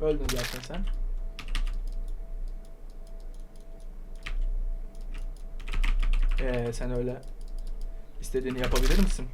Öldün zaten sen. Ee, sen öyle istediğini yapabilir misin?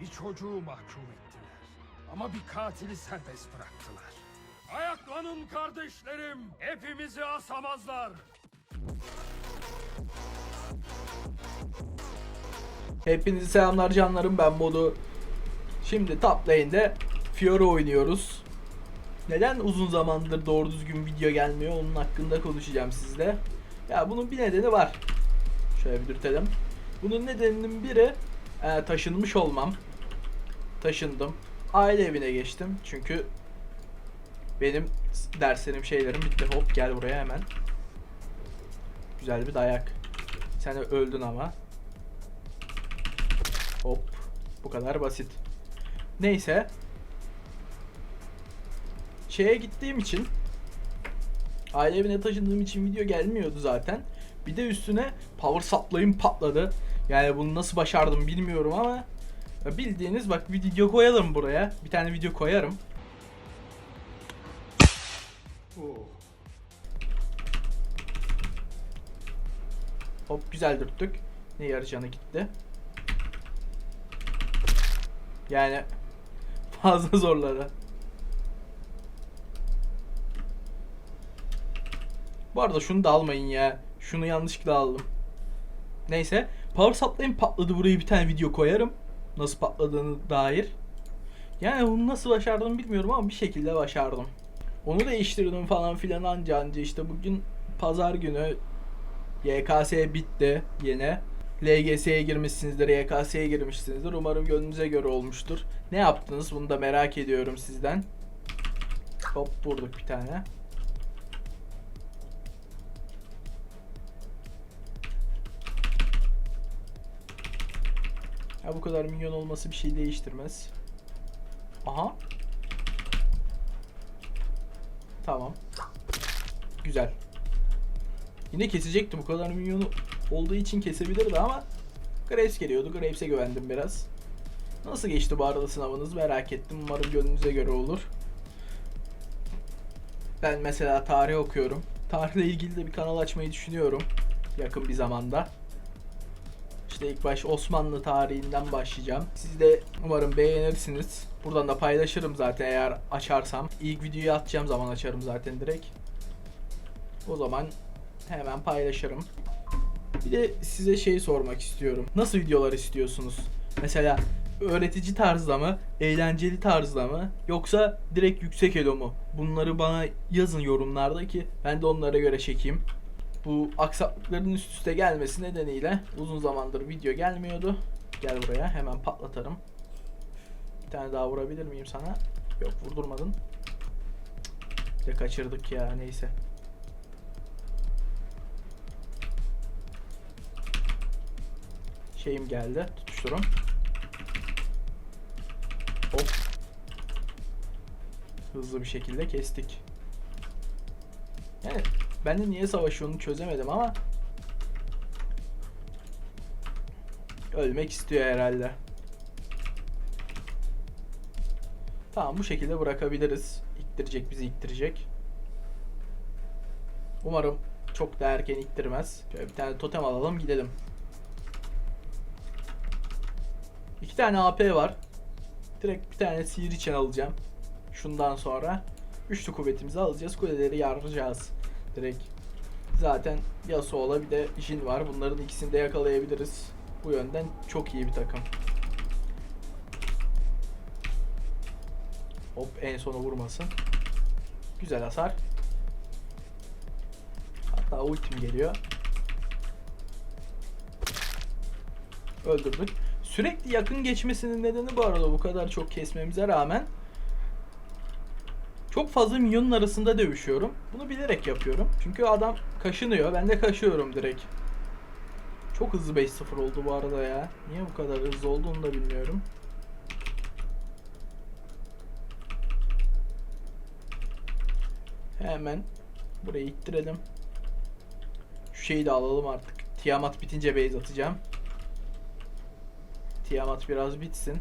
Bir çocuğu mahkum ettiler. Ama bir katili serbest bıraktılar. Ayaklanın kardeşlerim. Hepimizi asamazlar. Hepinize selamlar canlarım ben Modu. Şimdi top lane'de Fiora oynuyoruz. Neden uzun zamandır doğru düzgün video gelmiyor onun hakkında konuşacağım sizle. Ya bunun bir nedeni var. Şöyle bir dürtelim. Bunun nedeninin biri e, taşınmış olmam. Taşındım. Aile evine geçtim. Çünkü benim derslerim şeylerim bitti. Hop gel buraya hemen. Güzel bir dayak. Sen öldün ama. Hop. Bu kadar basit. Neyse. Şeye gittiğim için aile evine taşındığım için video gelmiyordu zaten. Bir de üstüne power supply'ım patladı. Yani bunu nasıl başardım bilmiyorum ama bildiğiniz bak bir video koyalım buraya. Bir tane video koyarım. Hop güzel dürttük. Ne yarı canı gitti. Yani fazla zorladı. Bu arada şunu da almayın ya. Şunu yanlışlıkla aldım. Neyse. Power supply'im patladı. Buraya bir tane video koyarım. Nasıl patladığını dair. Yani bunu nasıl başardım bilmiyorum ama bir şekilde başardım. Onu değiştirdim falan filan anca anca işte bugün pazar günü YKS bitti yine. LGS'ye girmişsinizdir, YKS'ye girmişsinizdir. Umarım gönlünüze göre olmuştur. Ne yaptınız bunu da merak ediyorum sizden. Hop vurduk bir tane. Ya bu kadar minyon olması bir şey değiştirmez. Aha. Tamam. Güzel. Yine kesecekti bu kadar minyonu olduğu için kesebilirdi ama Graves geliyordu. Graves'e güvendim biraz. Nasıl geçti bu arada sınavınız merak ettim. Umarım gönlünüze göre olur. Ben mesela tarih okuyorum. Tarihle ilgili de bir kanal açmayı düşünüyorum. Yakın bir zamanda. İşte ilk baş Osmanlı tarihinden başlayacağım. Siz de umarım beğenirsiniz. Buradan da paylaşırım zaten eğer açarsam. İlk videoyu atacağım zaman açarım zaten direkt. O zaman hemen paylaşırım. Bir de size şey sormak istiyorum. Nasıl videolar istiyorsunuz? Mesela öğretici tarzda mı, eğlenceli tarzda mı yoksa direkt yüksek elo mu? Bunları bana yazın yorumlarda ki ben de onlara göre çekeyim. Bu aksaklıkların üst üste gelmesi nedeniyle uzun zamandır video gelmiyordu. Gel buraya hemen patlatarım. Bir tane daha vurabilir miyim sana? Yok vurdurmadın. Bir de kaçırdık ya neyse. Şeyim geldi. Tutuşturum. Hop. Hızlı bir şekilde kestik. Yani ben de niye savaşıyor onu çözemedim ama ölmek istiyor herhalde. Tamam bu şekilde bırakabiliriz. İttirecek bizi ittirecek. Umarım çok da erken ittirmez. Şöyle bir tane totem alalım gidelim. İki tane AP var. Direkt bir tane sihir için alacağım. Şundan sonra. Üçlü kuvvetimizi alacağız. Kuleleri yaracağız. Direkt. Zaten Yasuo'la bir de Jin var. Bunların ikisini de yakalayabiliriz. Bu yönden çok iyi bir takım. Hop en sonu vurmasın. Güzel hasar. Hatta ultim geliyor. Öldürdük. Sürekli yakın geçmesinin nedeni bu arada bu kadar çok kesmemize rağmen çok fazla milyonun arasında dövüşüyorum. Bunu bilerek yapıyorum. Çünkü adam kaşınıyor. Ben de kaşıyorum direkt. Çok hızlı 5-0 oldu bu arada ya. Niye bu kadar hızlı oldu da bilmiyorum. Hemen burayı ittirelim. Şu şeyi de alalım artık. Tiamat bitince base atacağım. Tiamat biraz bitsin.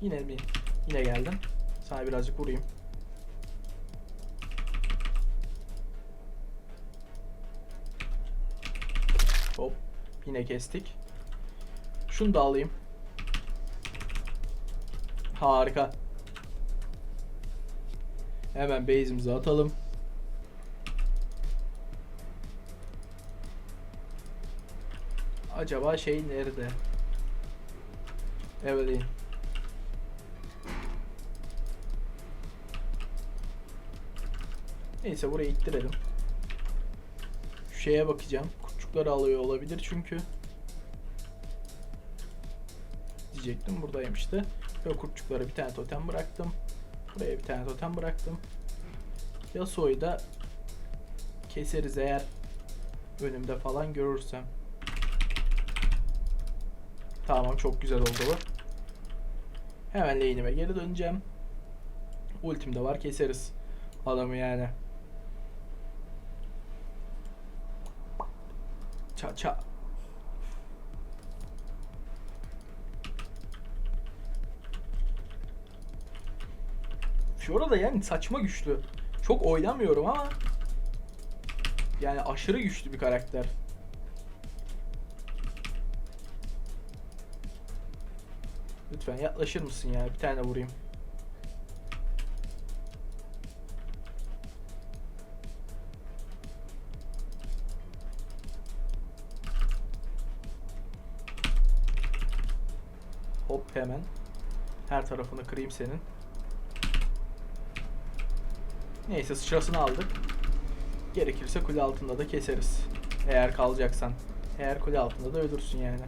Yine mi? Yine geldim. Sana birazcık vurayım. Hop. Yine kestik. Şunu da alayım. Harika. Hemen base'imizi atalım. Acaba şey nerede? Evelyn. Neyse burayı ittirelim. Şu şeye bakacağım. Kurtçukları alıyor olabilir çünkü. Diyecektim buradaymıştı. Ve kurtçuklara bir tane totem bıraktım. Buraya bir tane totem bıraktım. Yasuo'yu da keseriz eğer önümde falan görürsem. Tamam çok güzel oldu bu. Hemen lane'ime geri döneceğim. Ultim de var keseriz adamı yani. Ça ça. Fiora da yani saçma güçlü. Çok oynamıyorum ama yani aşırı güçlü bir karakter. Lütfen yaklaşır mısın ya? Bir tane vurayım. Hop hemen. Her tarafını kırayım senin. Neyse sıçrasını aldık. Gerekirse kule altında da keseriz. Eğer kalacaksan. Eğer kule altında da ölürsün yani.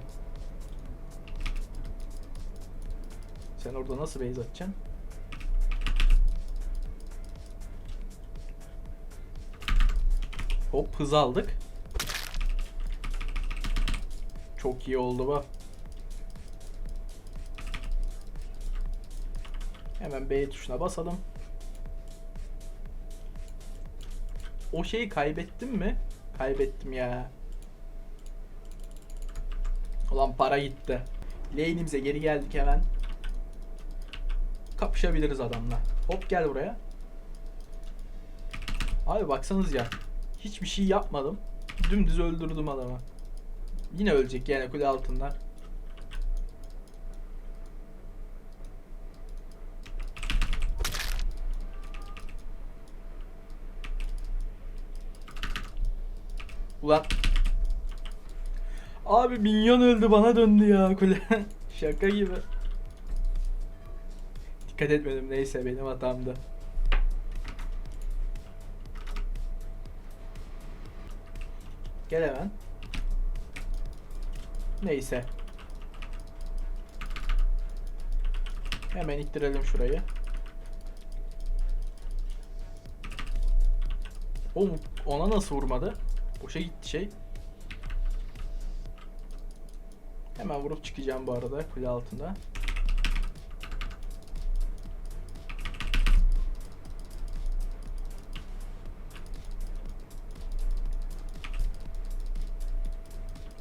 Sen orada nasıl base atacaksın? Hop hız aldık. Çok iyi oldu bu. Hemen B tuşuna basalım. O şeyi kaybettim mi? Kaybettim ya. Ulan para gitti. Lane'imize geri geldik hemen. Kapışabiliriz adamla. Hop gel buraya. Abi baksanız ya. Hiçbir şey yapmadım. Dümdüz öldürdüm adamı. Yine ölecek yani kule altından. Ulan. Abi minyon öldü bana döndü ya kule. Şaka gibi. Dikkat etmedim neyse benim hatamdı. Gel hemen. Neyse. Hemen ittirelim şurayı. Oğlum ona nasıl vurmadı? Boşa gitti şey. Hemen vurup çıkacağım bu arada kule altında.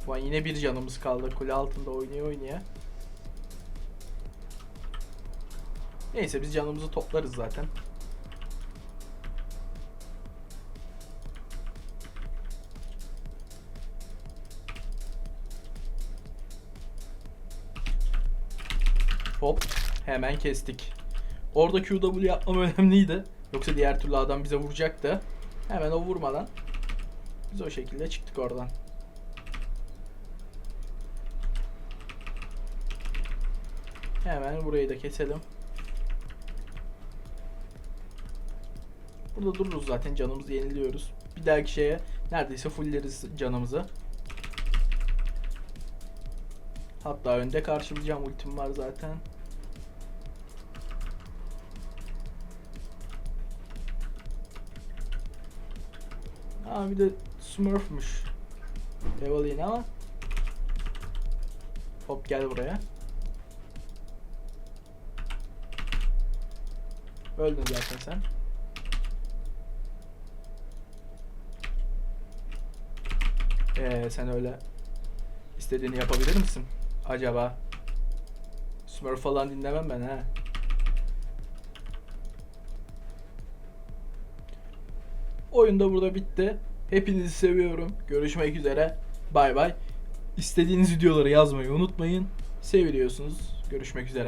Ulan yine bir canımız kaldı kule altında oynaya oynaya. Neyse biz canımızı toplarız zaten. Hop hemen kestik. Orada QW yapmam önemliydi. Yoksa diğer türlü adam bize vuracaktı. Hemen o vurmadan biz o şekilde çıktık oradan. Hemen burayı da keselim. Burada dururuz zaten canımızı yeniliyoruz. Bir dahaki şeye neredeyse fulleriz canımızı. Hatta önde karşılayacağım ultim var zaten. Aa bir de Smurf'muş. Evelyn ama. Hop gel buraya. Öldün zaten sen. Ee, sen öyle istediğini yapabilir misin? Acaba? Smurf falan dinlemem ben ha. Oyun da burada bitti. Hepinizi seviyorum. Görüşmek üzere. Bay bay. İstediğiniz videoları yazmayı unutmayın. Seviliyorsunuz. Görüşmek üzere.